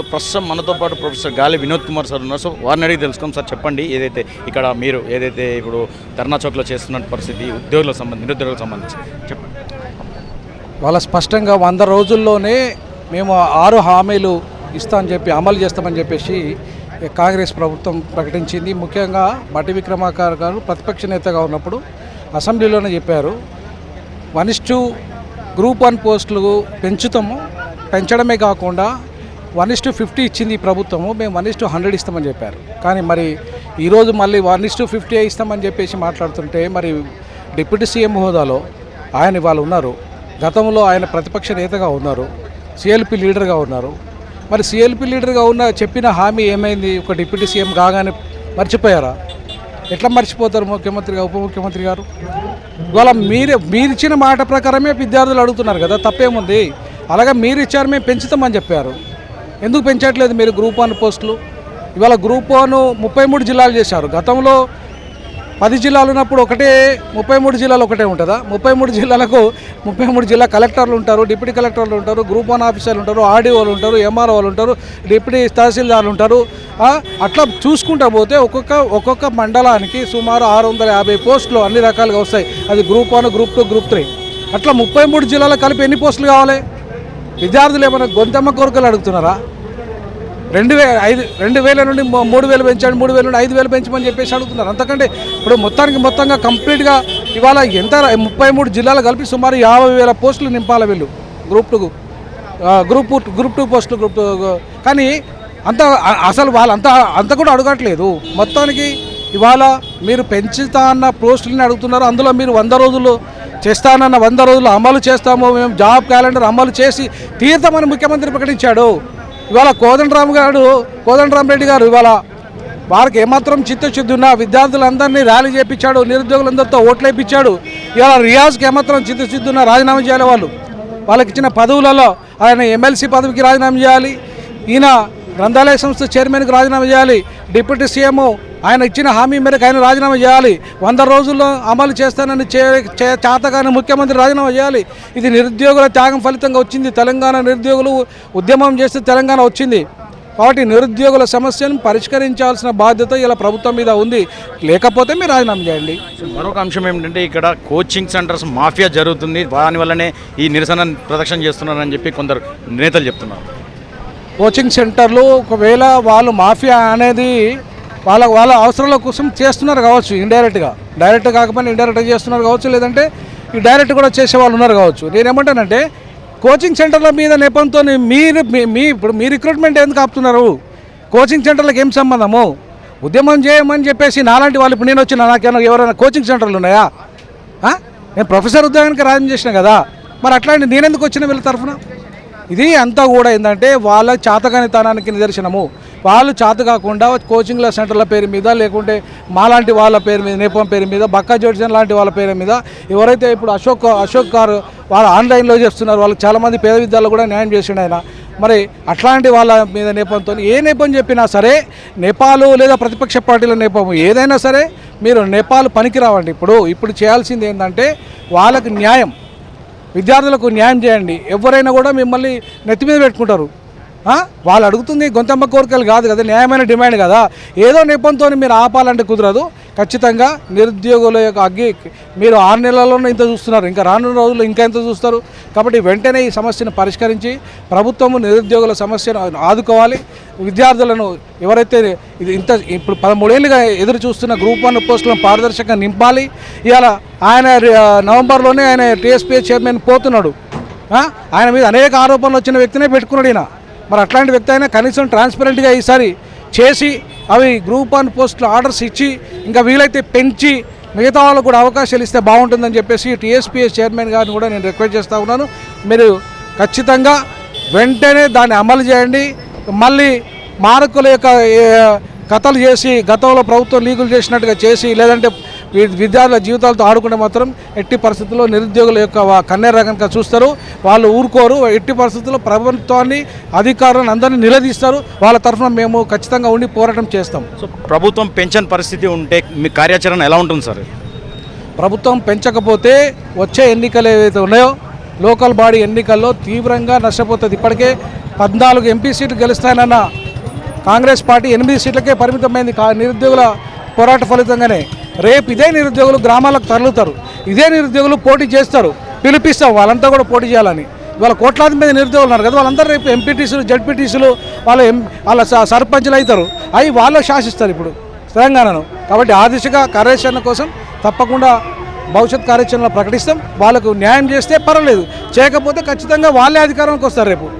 So ప్రస్తుతం మనతో పాటు ప్రొఫెసర్ గాలి వినోద్ కుమార్ సార్ ఉన్నారు. సో వారిని అడిగి తెలుసుకోండి సార్ చెప్పండి ఏదైతే ఇక్కడ మీరు ఏదైతే ఇప్పుడు ధర్నా చౌక్లో చేస్తున్న పరిస్థితి ఉద్యోగులకు సంబంధించి నిరుద్యోగులకు సంబంధించి చెప్పండి. వాళ్ళ స్పష్టంగా వంద రోజుల్లోనే మేము ఆరు హామీలు ఇస్తామని చెప్పి అమలు చేస్తామని చెప్పేసి కాంగ్రెస్ ప్రభుత్వం ప్రకటించింది. ముఖ్యంగా బట్టి విక్రమాకార్ గారు ప్రతిపక్ష నేతగా ఉన్నప్పుడు అసెంబ్లీలోనే చెప్పారు one is two group one పోస్టులు పెంచుతాము పెంచడమే కాకుండా వన్ ఇస్ టు ఫిఫ్టీ ఇచ్చింది ఈ ప్రభుత్వము మేము వన్ ఇస్ టు హండ్రెడ్ ఇస్తామని చెప్పారు. కానీ మరి ఈరోజు మళ్ళీ వన్ ఇస్ టు ఫిఫ్టీ ఇస్తామని చెప్పేసి మాట్లాడుతుంటే మరి డిప్యూటీ సీఎం హోదాలో ఆయన వాళ్ళు ఉన్నారు. గతంలో ఆయన ప్రతిపక్ష నేతగా ఉన్నారు. సిఎల్పి లీడర్గా ఉన్నారు. మరి సిఎల్పి లీడర్గా ఉన్న చెప్పిన హామీ ఏమైంది? ఒక డిప్యూటీ సీఎం కాగానే మర్చిపోయారా? ఎట్లా మర్చిపోతారు ముఖ్యమంత్రిగా ఉప ముఖ్యమంత్రి గారు? ఇవాళ మీరే మీరు ఇచ్చిన మాట ప్రకారమే విద్యార్థులు అడుగుతున్నారు కదా తప్పేముంది? అలాగే మీరు ఇచ్చారు మేము పెంచుతామని చెప్పారు. ఎందుకు పెంచట్లేదు మీరు గ్రూప్ వన్ పోస్టులు? ఇవాళ గ్రూప్ వన్ ముప్పై మూడు జిల్లాలు చేశారు. గతంలో పది జిల్లాలు ఉన్నప్పుడు ఒకటే ముప్పై మూడు జిల్లాలు ఒకటే ఉంటుందా? ముప్పై మూడు జిల్లాలకు ముప్పై మూడు జిల్లా కలెక్టర్లు ఉంటారు డిప్యూటీ కలెక్టర్లు ఉంటారు గ్రూప్ వన్ ఆఫీసర్లు ఉంటారు ఆర్డీఓలు ఉంటారు ఎంఆర్ఓలు ఉంటారు డిప్యూటీ తహసీల్దార్లు ఉంటారు. అట్లా చూసుకుంటా పోతే ఒక్కొక్క ఒక్కొక్క మండలానికి సుమారు ఆరు వందల యాభై పోస్టులు అన్ని రకాలుగా వస్తాయి. అది group one group two group three. అట్లా ముప్పై మూడు జిల్లాలకు కలిపి ఎన్ని పోస్టులు కావాలి? విద్యార్థులు ఏమైనా గొంతమ్మ కోరికలు అడుగుతున్నారా? రెండు వేల ఐదు రెండు వేల నుండి మూ- మూడు వేలు పెంచండి మూడు వేల నుండి ఐదు వేలు పెంచమని చెప్పేసి అడుగుతున్నారు. అంతకంటే ఇప్పుడు మొత్తానికి మొత్తంగా కంప్లీట్గా ఇవాళ ఎంత ముప్పై మూడు జిల్లాలు కలిపి సుమారు యాభై వేల పోస్టులు నింపాలి వీళ్ళు. Group two group group two పోస్టులు గ్రూప్ టూ కానీ అంత అసలు వాళ్ళంతా అంత అంత కూడా అడగట్లేదు. మొత్తానికి ఇవాళ మీరు పెంచుతా అన్న పోస్టులని అడుగుతున్నారు. అందులో మీరు వంద రోజులు చేస్తానన్న వంద రోజులు అమలు చేస్తాము మేము జాబ్ క్యాలెండర్ అమలు చేసి తీర్థమని ముఖ్యమంత్రి ప్రకటించాడు. ఇవాళ కోదండరామ్ గారు కోదండరామ్ రెడ్డి గారు ఇవాళ వారికి ఏమాత్రం చిత్తశుద్ధి ఉన్నా విద్యార్థులందరినీ ర్యాలీ చేయించాడు నిరుద్యోగులందరితో ఓట్లు ఇవాళ రియాజ్కి ఏమాత్రం చిత్తశుద్ధి ఉన్నా రాజీనామా చేయాలి వాళ్ళు. వాళ్ళకి ఇచ్చిన పదవులలో ఆయన ఎమ్మెల్సీ పదవికి రాజీనామా చేయాలి. ఈయన గ్రంథాలయ సంస్థ చైర్మన్కి రాజీనామా చేయాలి. డిప్యూటీ సీఎం ఆయన ఇచ్చిన హామీ మేరకు ఆయన రాజీనామా చేయాలి. వంద రోజుల్లో అమలు చేస్తానని చేతగాని ముఖ్యమంత్రి రాజీనామా చేయాలి. ఇది నిరుద్యోగుల త్యాగం ఫలితంగా వచ్చింది. తెలంగాణ నిరుద్యోగులు ఉద్యమం చేస్తే తెలంగాణ వచ్చింది. కాబట్టి నిరుద్యోగుల సమస్యను పరిష్కరించాల్సిన బాధ్యత ఇలా ప్రభుత్వం మీద ఉంది. లేకపోతే మీరు రాజీనామా చేయండి. మరొక అంశం ఏమిటంటే ఇక్కడ కోచింగ్ సెంటర్స్ మాఫియా జరుగుతుంది. దానివల్లనే ఈ నిరసన ప్రదర్శన చేస్తున్నారని చెప్పి కొందరు నేతలు చెప్తున్నారు. కోచింగ్ సెంటర్లు ఒకవేళ వాళ్ళు మాఫియా అనేది వాళ్ళ వాళ్ళ అవసరాల కోసం చేస్తున్నారు కావచ్చు ఇండైరెక్ట్గా డైరెక్ట్ కాకపోయినా ఇండైరెక్ట్గా చేస్తున్నారు కావచ్చు లేదంటే ఈ డైరెక్ట్ కూడా చేసే వాళ్ళు ఉన్నారు కావచ్చు. నేనేమంటానంటే కోచింగ్ సెంటర్ల మీద నెపంతో మీరు మీ- మీ ఇప్పుడు మీ రిక్రూట్మెంట్ ఎందుకు ఆపుతున్నారు? కోచింగ్ సెంటర్లకు ఏం సంబంధము? ఉద్యమం చేయమని చెప్పేసి నాలాంటి వాళ్ళు ఇప్పుడు నేను వచ్చిన నాకేమైనా ఎవరైనా కోచింగ్ సెంటర్లు ఉన్నాయా? నేను ప్రొఫెసర్ ఉద్యోగానికి రాజం చేసిన కదా? మరి అట్లాంటి నేనెందుకు వచ్చిన వీళ్ళ తరఫున? ఇది అంతా కూడా ఏంటంటే వాళ్ళ చాతకానితనానికి నిదర్శనము. వాళ్ళు చేత కాకుండా కోచింగ్ల సెంటర్ల పేరు మీద లేకుంటే మాలాంటి వాళ్ళ పేరు మీద నేపం పేరు మీద బక్కా జోడ్సన్ లాంటి వాళ్ళ పేరు మీద ఎవరైతే ఇప్పుడు అశోక్ అశోక్ గారు వాళ్ళు ఆన్లైన్లో చేస్తున్నారు వాళ్ళకి చాలామంది పేద విద్యార్థులు కూడా న్యాయం చేసిండు ఆయన. మరి అట్లాంటి వాళ్ళ మీద నేపంతో ఏ నేపం చెప్పినా సరే నేపాలు లేదా ప్రతిపక్ష పార్టీల నేపం ఏదైనా సరే మీరు నేపాల్ పనికిరావండి ఇప్పుడు ఇప్పుడు చేయాల్సింది ఏంటంటే వాళ్ళకు న్యాయం. విద్యార్థులకు న్యాయం చేయండి. ఎవరైనా కూడా మిమ్మల్ని నెత్తి మీద పెట్టుకుంటారు. వాళ్ళు అడుగుతుంది గొంతమ్మ కోరికలు కాదు కదా న్యాయమైన డిమాండ్ కదా. ఏదో నెపంతో మీరు ఆపాలంటే కుదరదు. ఖచ్చితంగా నిరుద్యోగుల యొక్క అగ్గి మీరు ఆరు నెలల్లోనే ఇంత చూస్తున్నారు. ఇంకా రానున్న రోజుల్లో ఇంకా ఎంత చూస్తారు? కాబట్టి వెంటనే ఈ సమస్యను పరిష్కరించి ప్రభుత్వము నిరుద్యోగుల సమస్యను ఆదుకోవాలి. విద్యార్థులను ఎవరైతే ఇది ఇంత ఇప్పుడు పదమూడేళ్ళుగా ఎదురు చూస్తున్న గ్రూప్ వన్ పోస్టులను పారదర్శకంగా నింపాలి. ఇవాళ ఆయన నవంబర్లోనే ఆయన టీఎస్పీ చైర్మన్ పోతున్నాడు. ఆయన మీద అనేక ఆరోపణలు వచ్చిన వ్యక్తినే పెట్టుకున్నాడు ఈయన. మరి అట్లాంటి వ్యక్తి అయినా కనీసం ట్రాన్స్పరెంట్గా ఈసారి చేసి అవి గ్రూప్ వన్ పోస్టులు ఆర్డర్స్ ఇచ్చి ఇంకా వీలైతే పెంచి మిగతా వాళ్ళకు కూడా అవకాశాలు ఇస్తే బాగుంటుందని చెప్పేసి టీఎస్పీఎస్ చైర్మన్ గారిని కూడా నేను రిక్వెస్ట్ చేస్తూ ఉన్నాను. మీరు ఖచ్చితంగా వెంటనే దాన్ని అమలు చేయండి. మళ్ళీ మారకుల యొక్క కథలు చేసి గతంలో ప్రభుత్వం లీగులు చేసినట్టుగా చేసి లేదంటే విద్యార్థుల జీవితాలతో ఆడుకుంటే మాత్రం ఎట్టి పరిస్థితుల్లో నిరుద్యోగుల యొక్క కన్నెర కనుక చూస్తారు వాళ్ళు ఊరుకోరు ఎట్టి పరిస్థితుల్లో ప్రభుత్వాన్ని అధికారులను అందరినీ నిలదీస్తారు వాళ్ళ తరఫున మేము ఖచ్చితంగా ఉండి పోరాటం చేస్తాం. సో ప్రభుత్వం పెన్షన్ పరిస్థితి ఉంటే మీ కార్యాచరణ ఎలా ఉంటుంది సార్? ప్రభుత్వం పెంచకపోతే వచ్చే ఎన్నికలు ఏవైతే ఉన్నాయో లోకల్ బాడీ ఎన్నికల్లో తీవ్రంగా నష్టపోతుంది. ఇప్పటికే పద్నాలుగు ఎంపీ సీట్లు గెలుస్తానన్న కాంగ్రెస్ పార్టీ ఎనిమిది సీట్లకే పరిమితమైంది. కా నిరుద్యోగుల పోరాట ఫలితంగానే. రేపు ఇదే నిరుద్యోగులు గ్రామాలకు తరలుతారు. ఇదే నిరుద్యోగులు పోటీ చేస్తారు. పిలిపిస్తాం. వాళ్ళంతా కూడా పోటీ చేయాలని. ఇవాళ కోట్లాది మీద నిరుద్యోగులు ఉన్నారు కదా వాళ్ళందరూ రేపు ఎంపీటీసీలు జడ్పీటీసీలు వాళ్ళ ఎం వాళ్ళ స- సర్పంచ్లు అవుతారు. అవి వాళ్ళు శాసిస్తారు ఇప్పుడు తెలంగాణను. కాబట్టి ఆ దిశగా కార్యాచరణ కోసం తప్పకుండా భవిష్యత్ కార్యాచరణలో ప్రకటిస్తాం. వాళ్ళకు న్యాయం చేస్తే పర్వాలేదు. చేయకపోతే ఖచ్చితంగా వాళ్ళే అధికారంలోకి వస్తారు రేపు.